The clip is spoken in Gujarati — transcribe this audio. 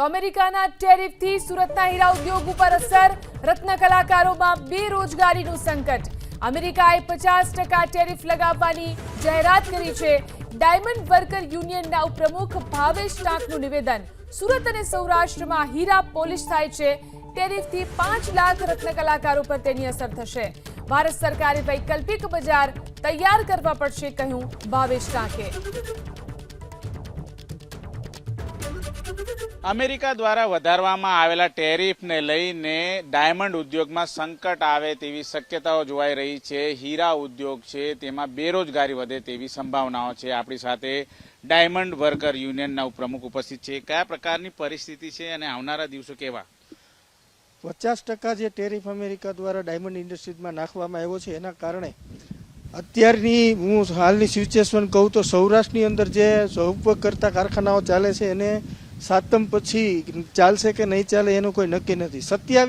તો અમેરિકાના ટેરિફથી સુરતના હીરા ઉદ્યોગ ઉપર અસર. રત્ન કલાકારોમાં બેરોજગારીનું સંકટ. અમેરિકાએ પચાસ ટકા ટેરિફ લગાવવાની જાહેરાત કરી છે. ડાયમંડ વર્કર યુનિયનના ઉપપ્રમુખ ભાવેશ ટાંકનું નિવેદન. સુરત અને સૌરાષ્ટ્રમાં હીરા પોલિશ થાય છે. ટેરિફથી પાંચ લાખ રત્ન કલાકારો પર તેની અસર થશે. ભારત સરકારે વૈકલ્પિક બજાર તૈયાર કરવા પડશે કહ્યું ભાવેશ ટાંકે. અમેરિકા દ્વારા વધારવામાં આવેલા ટેરિફને લઈને ડાયમંડ ઉદ્યોગમાં સંકટ આવે તેવી શક્યતાઓ જોવાઈ રહી છે. હીરા ઉદ્યોગ છે, તેમાં બેરોજગારી વધે તેવી સંભાવનાઓ છે. આપણી સાથે ડાયમંડ વર્કર યુનિયનના ઉપપ્રમુખ ઉપસ્થિત છે. કયા પ્રકારની પરિસ્થિતિ છે અને આવનારા દિવસો કેવા? પચાસ ટકા જે ટેરિફ અમેરિકા દ્વારા ડાયમંડ ઇન્ડસ્ટ્રીઝમાં નાખવામાં આવ્યો છે, એના કારણે અત્યારની હું હાલની સિચ્યુએશન કહું તો સૌરાષ્ટ્રની અંદર જે સૌપ કરતા કારખાનાઓ ચાલે છે, એને સાતમ પછી ચાલશે કે નહીં ચાલે એનું કોઈ નક્કી નથી. સત્યાવીસ